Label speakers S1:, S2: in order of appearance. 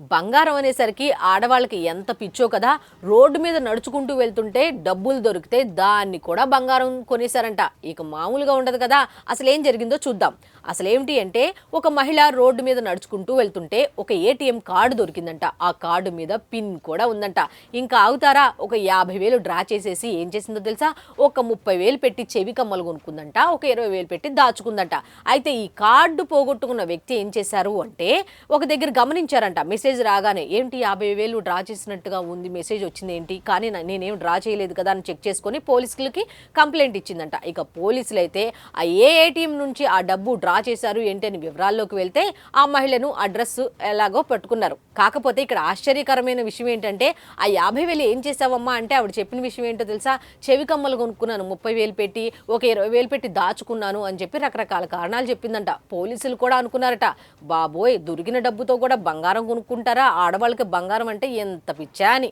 S1: బంగారం అనేసరికి ఆడవాళ్ళకి ఎంత పిచ్చో కదా. రోడ్డు మీద నడుచుకుంటూ వెళ్తుంటే డబ్బులు దొరికితే దాన్ని కూడా బంగారం కొనేశారంట. ఇక మామూలుగా ఉండదు కదా. అసలు ఏం జరిగిందో చూద్దాం. అసలేమిటి అంటే ఒక మహిళ రోడ్డు మీద నడుచుకుంటూ వెళ్తుంటే ఒక ఏటీఎం కార్డు దొరికిందంట. ఆ కార్డు మీద పిన్ కూడా ఉందంట. ఇంకా ఆగుతారా? ఒక యాభై వేలు డ్రా చేసేసి ఏం చేసిందో తెలుసా? ఒక ముప్పై వేలు పెట్టి చెవి కమ్మలు కొనుక్కుందంట. ఒక ఇరవై వేలు పెట్టి దాచుకుందంట. అయితే ఈ కార్డు పోగొట్టుకున్న వ్యక్తి ఏం చేశారు అంటే ఒక దగ్గర గమనించారంట. మెసేజ్ రాగానే ఏంటి యాభై వేలు డ్రా చేసినట్టుగా ఉంది మెసేజ్ వచ్చింది ఏంటి కానీ నేనేం డ్రా చేయలేదు కదా అని చెక్ చేసుకొని పోలీసులకి కంప్లైంట్ ఇచ్చిందంట. ఇక పోలీసులు అయితే ఆ ఏ ఏటీఎం నుంచి ఆ డబ్బు డ్రా చేశారు ఏంటి అని వివరాల్లోకి వెళ్తే ఆ మహిళను అడ్రస్ ఎలాగో పట్టుకున్నారు. కాకపోతే ఇక్కడ ఆశ్చర్యకరమైన విషయం ఏంటంటే ఆ యాభై వేలు ఏం చేసావమ్మా అంటే ఆవిడ చెప్పిన విషయం ఏంటో తెలుసా? చెవి కమ్మలు కొనుక్కున్నాను ముప్పై వేలు పెట్టి ఒక ఇరవై వేలు పెట్టి దాచుకున్నాను అని చెప్పి రకరకాల కారణాలు చెప్పిందంట. పోలీసులు కూడా అనుకున్నారట బాబోయ్ దొరికిన డబ్బుతో కూడా బంగారం అనుకుంటారా? ఆడవాళ్ళకి బంగారం అంటే ఎంత పిచ్చా అని